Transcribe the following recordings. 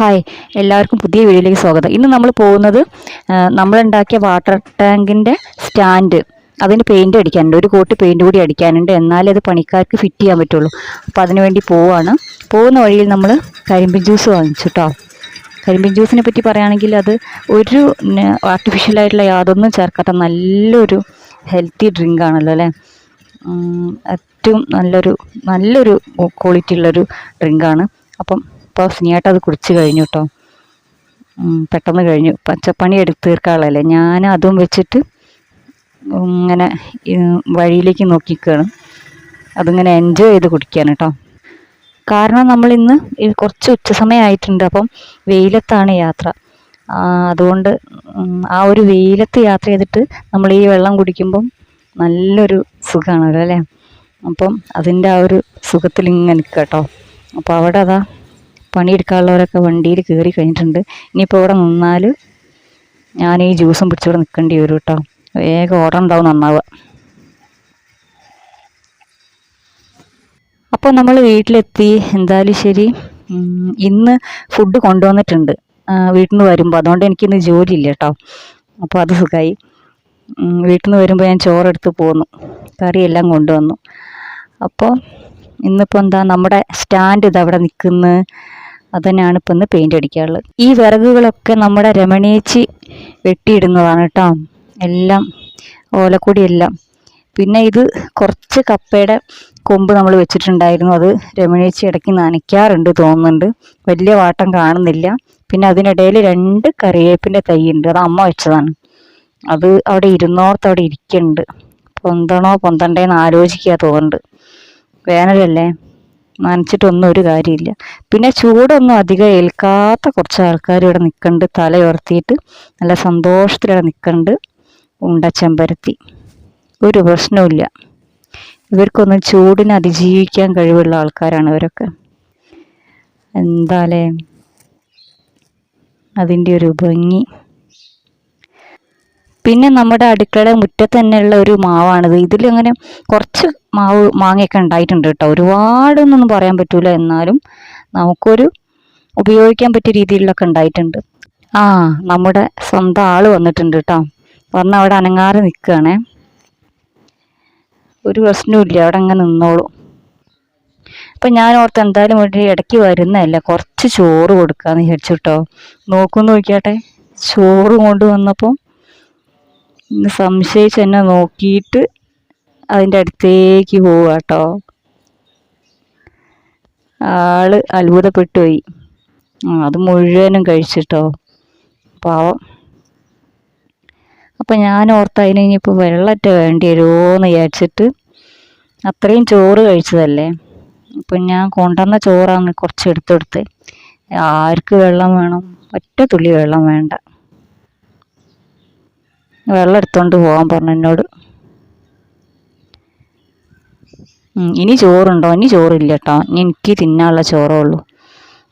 Hi. എല്ലാവർക്കും പുതിയ വീഡിയോയിലേക്ക് സ്വാഗതം. ഇന്ന് നമ്മൾ പോകുന്നത് നമ്മളുണ്ടാക്കിയ വാട്ടർ ടാങ്കിന്റെ സ്റ്റാൻഡ്. അതിന് പെയിന്റ് അടിക്കാനുണ്ട്. ഒരു കോട്ട് പെയിന്റ് കൂടി അടിക്കാനുണ്ട്. എന്നാലേ അത് പണിക്കാർക്ക് ഫിറ്റ് ചെയ്യാൻ പറ്റുള്ളൂ. അപ്പോൾ അതിനുവേണ്ടി പോവാണ്. പോകുന്ന വഴിയിൽ നമ്മൾ കരിമ്പിൻ ജ്യൂസ് വാങ്ങിച്ചു കേട്ടോ കരിമ്പിൻ ജ്യൂസിനെ പറ്റി പറയുകയാണെങ്കിൽ അത് ഒരു ആർട്ടിഫിഷ്യലായിട്ടുള്ള യാതൊന്നും ചേർക്കാത്ത നല്ലൊരു ഹെൽത്തി ഡ്രിങ്ക് ആണല്ലോ അല്ലേ? ഏറ്റവും നല്ലൊരു നല്ലൊരു ക്വാളിറ്റി ഉള്ളൊരു ഡ്രിങ്കാണ് അപ്പം ഇപ്പോൾ സ്നേഹട്ട് അത് കുടിച്ച് കഴിഞ്ഞു കേട്ടോ പെട്ടെന്ന് കഴിഞ്ഞു. പച്ചപ്പണി എടുത്ത് തീർക്കാനുള്ളതല്ലേ. ഞാൻ അതും വെച്ചിട്ട് ഇങ്ങനെ വഴിയിലേക്ക് നോക്കിക്കുകയാണ് അതിങ്ങനെ എൻജോയ് ചെയ്ത് കുടിക്കുകയാണ് കേട്ടോ കാരണം നമ്മൾ ഇന്ന് കുറച്ച് ഉച്ച സമയമായിട്ടുണ്ട് അപ്പം വെയിലത്താണ് യാത്ര. അതുകൊണ്ട് ആ ഒരു വെയിലത്ത് യാത്ര ചെയ്തിട്ട് നമ്മൾ ഈ വെള്ളം കുടിക്കുമ്പം നല്ലൊരു സുഖമാണല്ലോ അല്ലേ? അപ്പം അതിന്റെ ആ ഒരു സുഖത്തിൽ ഇങ്ങനെ കേട്ടോ അപ്പോൾ അവിടെ അതാ പണിയെടുക്കാനുള്ളവരൊക്കെ വണ്ടിയിൽ കയറി കഴിഞ്ഞിട്ടുണ്ട്. ഇനിയിപ്പോൾ ഇവിടെ നിന്നാൽ ഞാൻ ഈ ജ്യൂസും പിടിച്ചിവിടെ നിൽക്കേണ്ടി വരും കേട്ടോ. വേഗം ഓർഡർ ഉണ്ടാവും നന്നാവുക. അപ്പോൾ നമ്മൾ വീട്ടിലെത്തി. എന്തായാലും ശരി. ഇന്ന് ഫുഡ് കൊണ്ടുവന്നിട്ടുണ്ട്. വീട്ടിൽ നിന്ന് വരുമ്പോൾ അതുകൊണ്ട് എനിക്കിന്ന് ജോലിയില്ല കേട്ടോ. അപ്പോൾ അത് സുഖമായി വീട്ടിൽ നിന്ന് വരുമ്പോൾ ഞാൻ ചോറെടുത്ത് പോന്നു. കറിയെല്ലാം കൊണ്ടുവന്നു. അപ്പോൾ ഇന്നിപ്പോൾ എന്താ നമ്മുടെ സ്റ്റാൻഡ് ഇത് അവിടെ നിൽക്കുന്നത് അതന്നെയാണ് ഇപ്പം ഇന്ന് പെയിന്റ് അടിക്കാറുള്ളത്. ഈ വിറകുകളൊക്കെ നമ്മുടെ രമണേച്ചി വെട്ടിയിടുന്നതാണ് കേട്ടോ എല്ലാം ഓലക്കൊടിയെല്ലാം. പിന്നെ ഇത് കുറച്ച് കപ്പയുടെ കൊമ്പ് നമ്മൾ വെച്ചിട്ടുണ്ടായിരുന്നു. അത് രമണേച്ചി ഇടയ്ക്ക് നനയ്ക്കാറുണ്ട് തോന്നുന്നുണ്ട്. വലിയ വാട്ടം കാണുന്നില്ല. പിന്നെ അതിനിടയിൽ രണ്ട് കറിവേപ്പിന്റെ തൈ ഉണ്ട്. അത് അമ്മ വെച്ചതാണ്. അത് അവിടെ ഇരുന്നോർത്ത് അവിടെ ഇരിക്കുന്നുണ്ട്. പൊന്തണോ പൊന്തണ്ടേന്ന് ആലോചിക്കുക തോന്നുന്നുണ്ട്. വേനലല്ലേ? നനച്ചിട്ടൊന്നും ഒരു കാര്യമില്ല. പിന്നെ ചൂടൊന്നും അധികം ഏൽക്കാത്ത കുറച്ച് ആൾക്കാർ ഇവിടെ നിൽക്കുന്നുണ്ട് തലയുയർത്തിയിട്ട് നല്ല സന്തോഷത്തിലിവിടെ നിൽക്കുന്നുണ്ട് ഉണ്ട ഒരു പ്രശ്നവുമില്ല. ഇവർക്കൊന്നും ചൂടിനെ അതിജീവിക്കാൻ കഴിവുള്ള ആൾക്കാരാണ് ഇവരൊക്കെ. എന്താലേ? അതിന്റെ ഒരു ഭംഗി. പിന്നെ നമ്മുടെ അടുക്കള മുറ്റത്ത് തന്നെയുള്ള ഒരു മാവാണിത്. ഇതിലങ്ങനെ കുറച്ച് മാവ് മാങ്ങയൊക്കെ ഉണ്ടായിട്ടുണ്ട് കേട്ടോ. ഒരുപാടൊന്നും പറയാൻ പറ്റൂല. എന്നാലും നമുക്കൊരു ഉപയോഗിക്കാൻ പറ്റിയ രീതിയിലൊക്കെ ഉണ്ടായിട്ടുണ്ട്. ആ നമ്മുടെ സ്വന്തം ആൾ വന്നിട്ടുണ്ട് കേട്ടോ. വന്ന് അവിടെ അനങ്ങാറ് നിൽക്കുകയാണേ ഒരു പ്രശ്നമില്ല അവിടെ അങ്ങനെ നിന്നോളൂ. അപ്പം ഞാൻ ഓർത്ത് എന്തായാലും ഒരു ഇടയ്ക്ക് വരുന്നതല്ല. കുറച്ച് ചോറ് കൊടുക്കാന്ന് വിചാരിച്ചു കേട്ടോ. നോക്കുന്നു നോക്കിയാട്ടെ. ചോറ് കൊണ്ടുവന്നപ്പോൾ സംശയിച്ച് എന്നെ നോക്കിയിട്ട് അതിന്റെ അടുത്തേക്ക് പോവുക കേട്ടോ ആൾ അത്ഭുതപ്പെട്ടു പോയി അത് മുഴുവനും കഴിച്ചിട്ടോ. പാവം. അപ്പം ഞാൻ ഓർത്ത് അതിന് ഇനിയിപ്പോൾ വെള്ളറ്റ വേണ്ടി വരുമോയെന്ന് വിചാരിച്ചിട്ട് അത്രയും ചോറ് കഴിച്ചതല്ലേ? അപ്പം ഞാൻ കൊണ്ടുവന്ന ചോറാണ് കുറച്ച് എടുത്തെടുത്ത്. ആർക്ക് വെള്ളം വേണം? ഒറ്റ തുള്ളി വെള്ളം വേണ്ട. വെള്ളം എടുത്തുകൊണ്ട് പോകാൻ പറഞ്ഞു എന്നോട്. ഇനി ചോറുണ്ടോ? ഇനി ചോറില്ല കേട്ടോ ഇനി എനിക്ക് തിന്നാനുള്ള ചോറേ ഉള്ളൂ.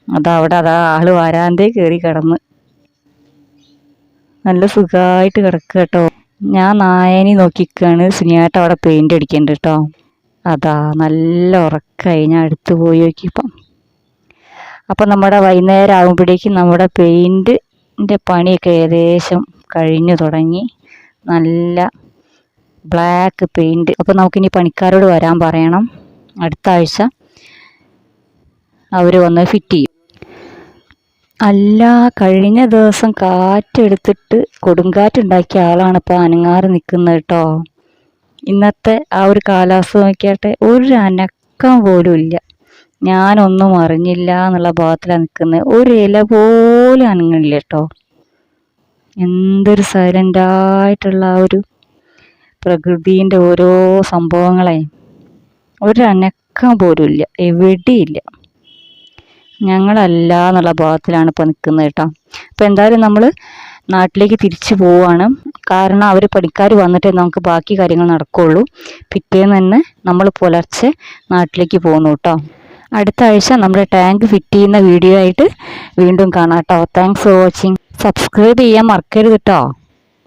അതാ അവിടെ അതാ ആൾ വരാന്തേ കയറി കിടന്ന്. നല്ല സുഖമായിട്ട് കിടക്കുക കേട്ടോ. ഞാൻ നായനി നോക്കിക്കാണ്. സുനിയായിട്ട് അവിടെ പെയിന്റ് അടിക്കുന്നുണ്ട് കേട്ടോ അതാ നല്ല ഉറക്കമായി ഞാൻ അടുത്ത് പോയി നോക്കിയപ്പം. അപ്പം നമ്മുടെ വൈകുന്നേരം ആകുമ്പോഴേക്കും നമ്മുടെ പെയിന്റിന്റെ പണിയൊക്കെ ഏകദേശം കഴിഞ്ഞു തുടങ്ങി. നല്ല ബ്ലാക്ക് പെയിന്റ് അപ്പോൾ നമുക്കിനി പണിക്കാരോട് വരാൻ പറയണം. അടുത്ത ആഴ്ച അവർ വന്ന് ഫിറ്റ് ചെയ്യും. അല്ല കഴിഞ്ഞ ദിവസം കാറ്റെടുത്തിട്ട് കൊടുങ്കാറ്റുണ്ടാക്കിയ ആളാണ് ഇപ്പോൾ അനങ്ങാറ് നിൽക്കുന്നത് കേട്ടോ. ഇന്നത്തെ ആ ഒരു കാലാവസ്ഥ നോക്കിയാട്ടെ ഒരു അനക്കം പോലും ഇല്ല. ഞാനൊന്നും അറിഞ്ഞില്ല എന്നുള്ള ഭാഗത്തിലാണ് നിൽക്കുന്നത്. ഒരു ഇല പോലും അനങ്ങില്ല കേട്ടോ. എന്തൊരു സൈലന്റായിട്ടുള്ള ആ ഒരു പ്രകൃതിന്റെ ഓരോ സംഭവങ്ങളെ. ഒരനക്കം പോലുമില്ല എവിടെയില്ല. ഞങ്ങളല്ല എന്നുള്ള ഭാഗത്തിലാണ് ഇപ്പോൾ നിൽക്കുന്നത് കേട്ടോ. അപ്പോൾ എന്തായാലും നമ്മൾ നാട്ടിലേക്ക് തിരിച്ചു പോവുകയാണ് കാരണം അവർ പണിക്കാർ വന്നിട്ടേ നമുക്ക് ബാക്കി കാര്യങ്ങൾ നടക്കുകയുള്ളൂ പിറ്റേന്ന് തന്നെ നമ്മൾ പുലർച്ചെ നാട്ടിലേക്ക് പോകുന്നു കേട്ടോ. അടുത്ത ആഴ്ച നമ്മുടെ ടാങ്ക് ഫിറ്റ് ചെയ്യുന്ന വീഡിയോ ആയിട്ട് വീണ്ടും കാണാം കേട്ടോ. താങ്ക്സ് ഫോർ വാച്ചിങ് സബ്സ്ക്രൈബ് ചെയ്യാൻ മറക്കരുത് കേട്ടോ